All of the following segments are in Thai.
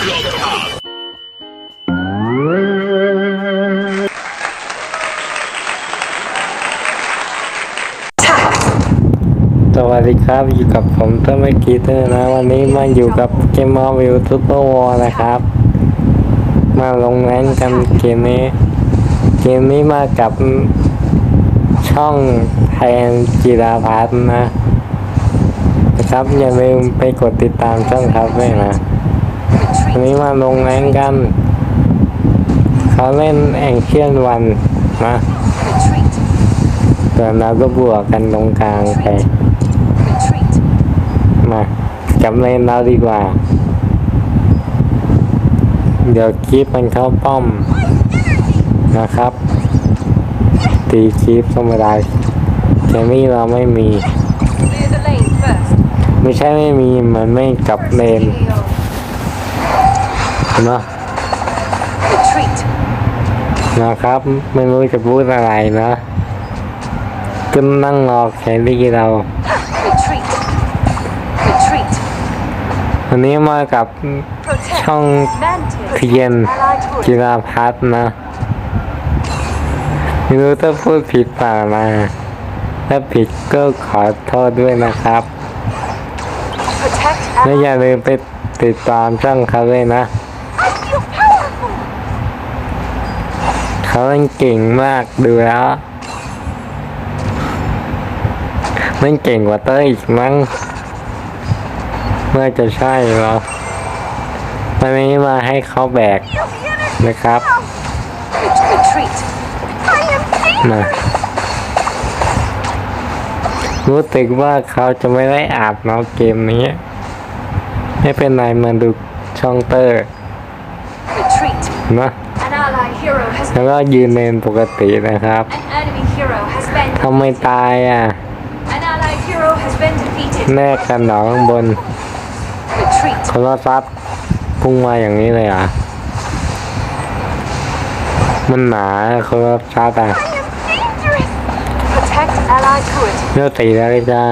สวัสดีครับอยู่กับผมต้นไมกีเตอร์นะ วันนี้มาอยู่กับเกมมอวิวทูเปอร์วอลนะครับ มาลงแรงกันเกมนี้ เกมนี้มากับช่องแทนจิราพัฒน์นะนะครับอย่าลืมไปกดติดตามช่องครับด้วยนะ วันนี้มาลงแรงกัน เขาเล่นแองเชียนวันนะส่วนเราก็บวกกันตรงกลางไปมาจับเลนเราดีกว่า เดี๋ยวคลิปมันเข้าป้อมนะครับ ตีคลิปธรรมดาแต่นี่เราไม่มี ไม่ใช่ไม่มี มันไม่กลับเลน เนาะ Retreat. นะครับไม่รู้จะพูดอะไรนะก็นั่งรอแครี่เรา Retreat. Retreat. วันนี้มากับ Protect. ช่อง Mantis. เทียน Allied turret. จิราพัฒน์นะไม่รู้ถ้าพูดผิดเปล่านะถ้าผิดก็ขอโทษด้วยนะครับ Protect และ allied. อย่าลืมไปติดตามช่องเขาเลยนะ เขาเล่นเก่งมากดูแล้วเล่นเก่งกว่าเต้ยอีกมั้งเมื่อจะใช่เหรอวันนี้มาให้เขาแบก Feel the energy. นะครับ Ret- Retreat. I am dangerous. นะรู้สึกว่าเขาจะไม่ได้อาบน้ำเกมนี้ ไม่เป็นไรมาดูช่องเตอร์ Retreat. นะ แล้วก็ยืนเลนปกตินะครับ An enemy hero has been ทำไมตายอะ An ally hero has been defeated. แลกกันเหนอข้างบน Retreat. คนละซัดพุ่งมาอย่างนี้เลยเหรอะ มันหนาคนละซัดอะ I am dangerous. Protect allied turret. เลือกตีแล้วเลยจ้า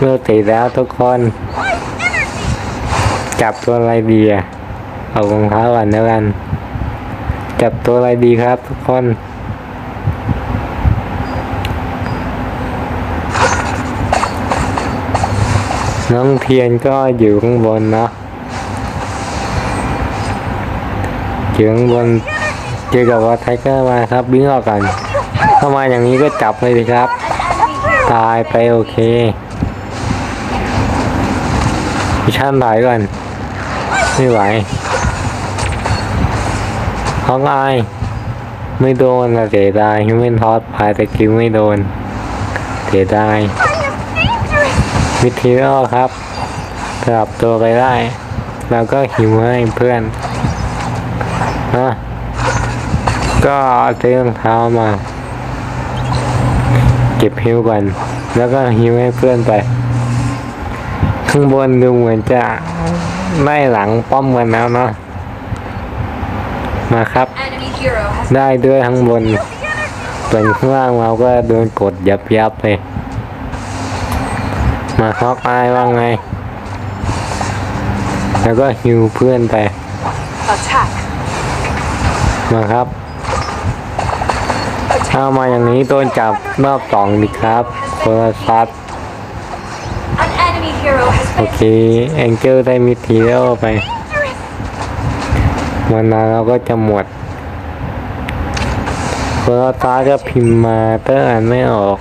เลือกตีแล้วทุกคน My energy. จับตัวอะไรดีอะ เอารองเท้าก่อนแล้วกัน จับตัวอะไรดีครับทุกคน น้องเทียนก็อยู่ข้างบนเนาะอยู่ข้างบนเจอกับว่าไทเกอร์มาครับวิ่งออกกันเข้ามาอย่างนี้ก็จับเลยสิครับ ตายไปโอเคพิชันถอยก่อนไม่ไหว ฮอกอายไม่โดนนะเสียดายฮิวแมนทอสพายต่คิวไม่โดน เสียดายวิธีแล้วครับกลับตัวไปได้ แล้วก็หิวให้เพื่อนนะก็เอาเสื้อรองเท้ามา เก็บฮิวก่อนแล้วก็ฮิวให้เพื่อนไป ข้างบนดูเหมือนจะไล่หลังป้อมกันแล้วเนาะ มาครับ Enemy hero has ได้ด้วยข้างบน the energy. ส่วนข้างล่างเราก็โดนกดยับยับๆเลย มาฮอกอายว่าไง แล้วก็ฮิวเพื่อนไป Attack. มาครับถ้ามาอย่างนี้โดนจับรอบสองดีครับโทรศัพท์ An enemy hero has โอ been เค แองเจิลได้มิทีแล้วไป dangerous. วันนั้นเราก็จะหมดโทรศัพท์ก็พิมพ์มาเตอร์อ่านไม่ออก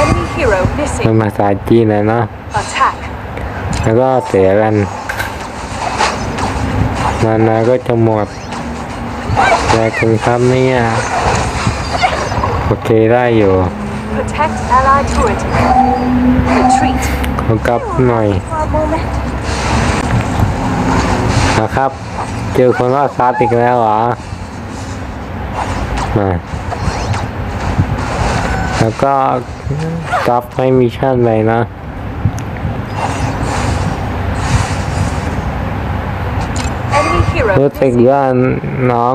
Enemy hero เป็น missing. ภาษาจีนนะเนาะ Attack. แล้วก็เสียกันมานาก็จะหมดแต่ถึงครับเนี่ยโอเคได้อยู่ Protect allied turret. Retreat. ขอกลับหน่อย For a moment. นะครับ เจอคนว่าซัดอีกแล้วเหรอมาแล้วก็ซับไม่มีชั่นเลยนะรู้สึกว่าน้อง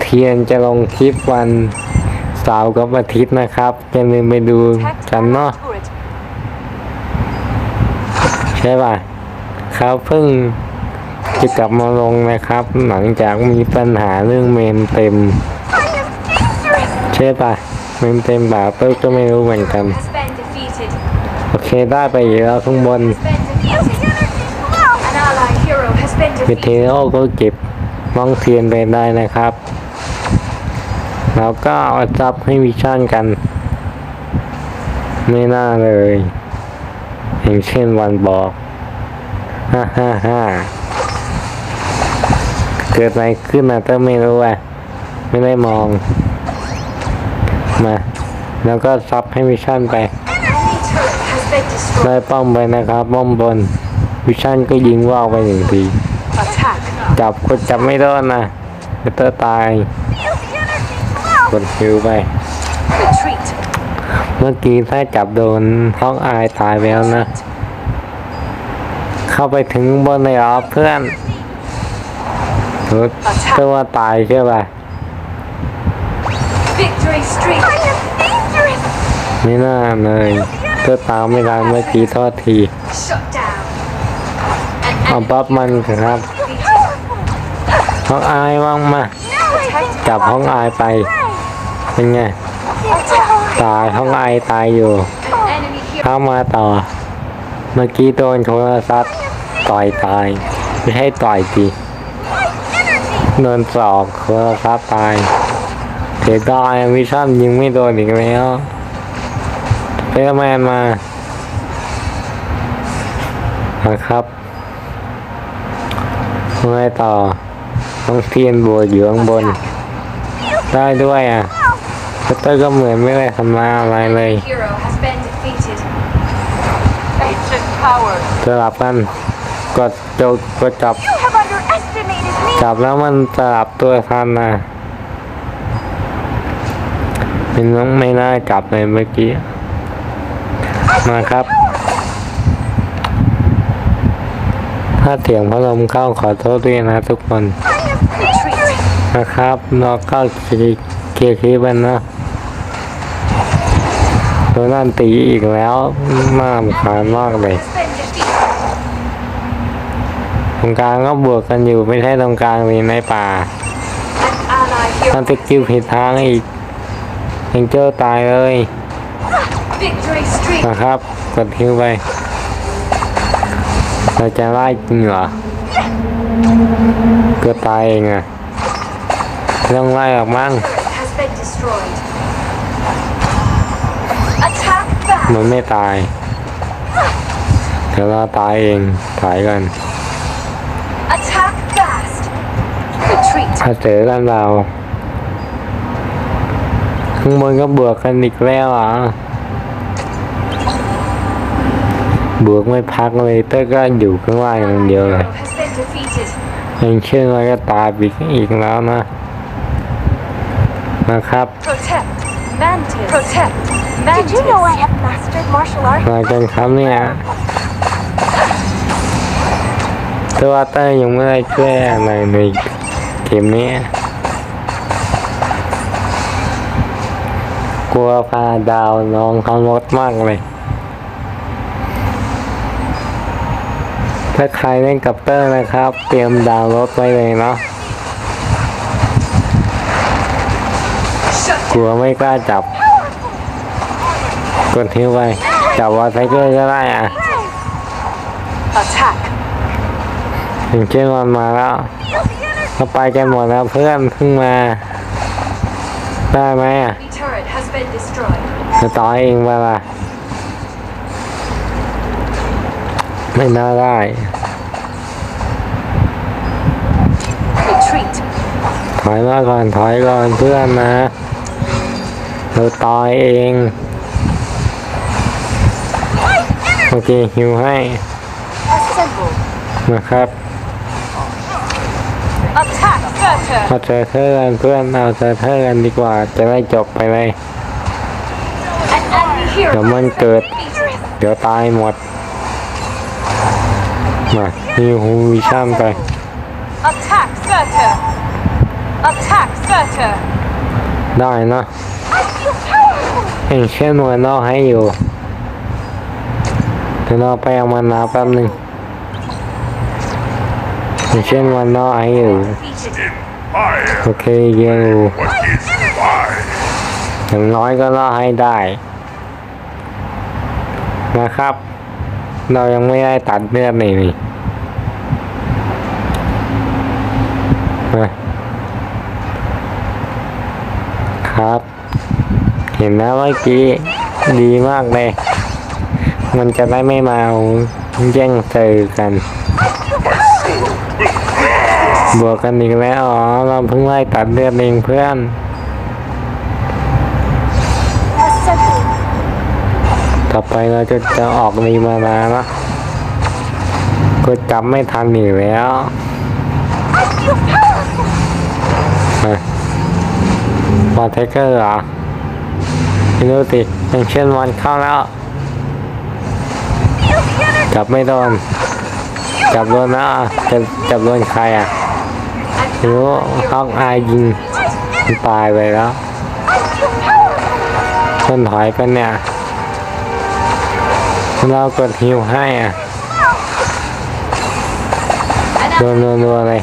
เทียนจะลงคลิปวันเสาร์กับอาทิตย์นะครับอย่าลืมไปดูกันเนาะใช่ป่ะนะครับเพิ่ง จะกลับมาลงนะครับ หลังจากมีปัญหาเรื่องเมนเต็ม I am dangerous. ใช่ปะเมนเต็มแบบเปิ้ลก็ไม่รู้เหมือนกัน โอเคได้ไปอีกแล้วข้างบน Has been defeated. An ally hero has been วิเทโอก็เก็บมองเทียนไปได้นะครับ แล้วก็เอาจับให้วิชั่นกัน ไม่น่าเลยอย่างเช่นวันบอกฮ่าฮ่าฮ่า เกิดอะไรขึ้นนะเต้ไม่รู้อะไม่ได้มอง มา แล้วก็ซับให้วิชั่นไปได้ป้อมไปนะครับป้อมบน วิชั่นก็ยิงว่าวไปหนึ่งทีจับคนจับไม่โดนนะเตอร์ตายกดคิวไป เมื่อกี้ถ้าจับโดนห้องอายตายไปแล้วนะ เข้าไปถึงบนเลยเหรอเพื่อน รู้ตัวาตายใช่ป่ะ Victory streak. I am dangerous. ไม่น่าเลยเพื่อตามไม่ทันเมื่อกี้โทษที Shut down. An เอา enemy ปั๊บมันครับ defeated. ห้องอายว่างมา Protect จับห้องอายไป เป็นไง ตายห้องอายตายอยู่ an enemy hero. เข้ามาต่อ เมื่อกี้โดนโทรศัพท์ต่อยตาย ไม่ให้ต่อยที โดนสอกโทรศัพท์ตายเสียดายวิชั่นยิงไม่โดนอีกแล้วเปแมนมานะครับไงต่อ ต้องเทียนบัวอยู่ข้างบน ได้ด้วยอะพัตเตอร์ก็เหมือนไม่ได้ทำมาอะไรเลย Hero has been defeated. Ancient power. สลับกันกดจดกดจับ จับแล้วมันสลับตัวทันนะเป็นน้องไม่น่าจับเลยเมื่อกี้ มาครับ ถ้าเสียงพัดลมเข้าขอโทษด้วยนะทุกคนนะครับนอกเข้าเคลียร์เคลีบันนะตัวนั่นตีอีกแล้วน่ารำคาญมากเลย รงกลางก็บวกกันอยู่ไม่ใช่ตรงกลางเลยในป่า An ally มัน hero. จะกิ้วผิดทางอีกยังเจอตายเลย Victory streak. นะครับกดทิ้งไปเราจะไล่จริงเหรอก็ตายเองอะไม่ต้องไล่ออกมั้ง Turret has been destroyed. Attack back. มันไม่ตาย เดี๋ยวเราตายเองถอยกันาเจอกันเรา ข้างบนก็บวกกันอีกแล้วอะ บวกไม่พักเลยเต้ก็อยู่ข้างล่างอย่างเดียวเลย Hero has been defeated. ยังเชื่อว่าก็ตายอีกอีกแล้วนะ นะครับ Protect. Mantis. Protect. Mantis. Did you know I have mastered martial arts? มากันครับเนี่ยตัวเต้ยยังไม่ได้ช่วยอะไรในเก มนี้กลัวพาดาวน้องเขาลดมากเลย ถ้าใครเล่นกับเตอร์นะครับ เตรียมดาวน์รถไว้เลยเนาะ Shut กลัวไม่กล้าจับกดทิ้งไว้จับวอลไทเกอร์ก็ได้อะ Attack. อย่างเช่นวันมาแล้ว เขาไปกันหมดแล้วเพื่อนเพิ่งมา ได้ไหมอะ The turret has been destroyed. จะต่อเองเปะล่ะไม่น่าได้ Retreat. ถอยมาก่อนถอยก่อนเพื่อนนะเราต่อยเองโอเคฮิวให้ Assemble. นะครับ Attack. Surtur. เอาเจอเธอกันเพื่อนเอาเจอเธอกันดีกว่า จะได้จบไปเลย An enemy hero. เดี๋ยวมันเกิด Defeated. เดี๋ยวตายหมด มาฮิวฮูวิชั่นไป Attack. Surtur. Attack. Surtur. ได้เนอะ I feel powerful. เองเชื่อหน่วยนอกให้อยู่เดี๋ยวเราไปเอามานาแป๊บหนึ่งอย่างเช่นวันน้อยอยู่ Defeated. Fire. โอเคอยู่ What is fire? อย่างน้อยก็ล่อให้ได้ นะครับ เรายังไม่ได้ตัดเลือดนี่นี่ครับ เห็นนะเมื่อกี้ดีมากเลย มันจะได้ไม่มาแย่งเจอกัน บวกกันอีกแล้วอ๋อเราเพิ่งไล่ตัดเลือดเองเพื่อนต่อไปเราจะจะออกรีมานานะก็จำไม่ทันอีกแล้ว I feel powerful. พอเทคเกอร์เหรอไม่รู้สิย่างเช่นวันเข้าแล้วจับไม่โดนจับโดนนะจะจับโดนใครอะ โอ้ต้องอายยิงตายไปแล้วคนถอยกันเนี่ย เรากดหิวให้อะรัวรัวรัวเลย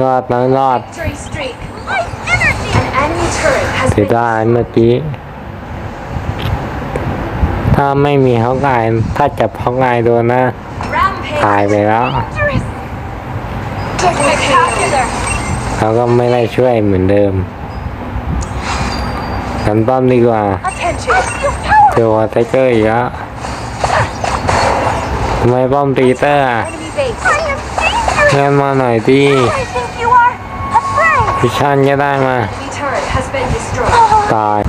รอดนะรอดเสียดายเมื่อกี้ ถ้าไม่มีฮอกไอถ้าจับฮอกไอโดนนะ ตายไปแล้ว เขาก็ไม่ได้ช่วยเหมือนเดิมกันป้อมดีกว่าเจอวอเทเกอร์อีกแล้วทำไมป้อมตีเตอร์อะเพื่อนมาหน่อยดิ I think you are afraid. พิชันก็ได้มาตาย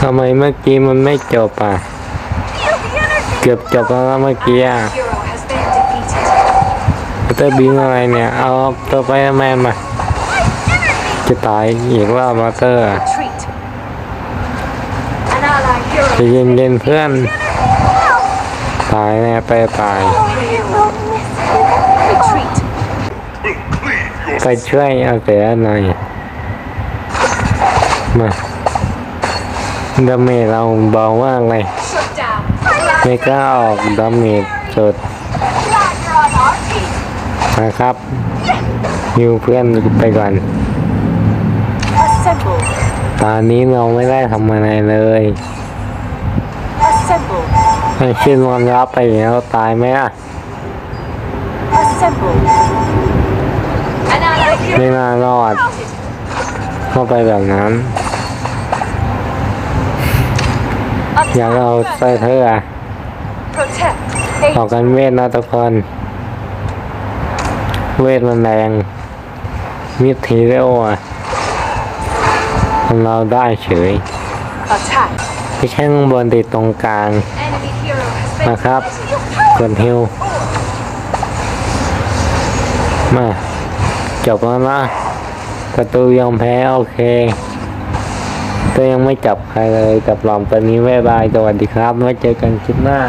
ทำไมเมื่อกี้มันไม่จบอะ เกือบจบแล้วเมื่อกี้อะ ตอร์บิงอะไรเนี่ย เอาตัวไปแมนมา จะตายอีกรอบมาเตอร์อะ Retreat. An allied hero. ใจะเย็นๆเพื่อน ตายแน่เตอร์ตาย ไปช่วยเอาเสียหน่อย มาดาเมจเราเบามากเลย Shut down. ไม่กล้าออกดาเมจสุด นะครับฮิวเพื่อนไปก่อน Assemble. ตอนนี้เราไม่ได้ทำอะไรเลย Assemble. ไอ้ชิ้นวันรับไปแล้วตายไหมอะ Assemble. An allied hero. ไม่น่ารอด Routed. เข้าไปแบบนั้นอยากเอาใส่เธออะ Protect. ออกกันเวทนะทุกคน เวทมันแรงมิดทีเรโออะเราได้เฉย Attack. ไม่ใช่ข้างบนติดตรงกลาง Enemy hero has been นะครับ defeated. กดฮิวมาจบแล้วนะประตูยอมแพ้โอเคก็ยังไม่จับใครเลยกับหลอมตอนนี้บ๊ายบายสวัสดีครับไว้เจอกันคลิปหน้า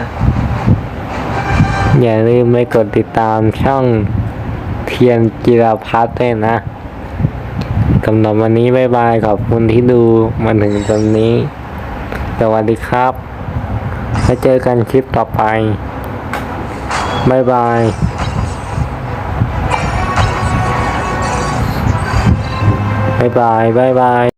อย่าลืมไปกดติดตามช่อง เทียนจิรพัฒน์ด้วยนะสำหรับวันนี้บายบายขอบคุณที่ดูมาถึงตรงนี้ สวัสดีครับไว้เจอกันคลิปต่อไปบายบายบายบายบายบาย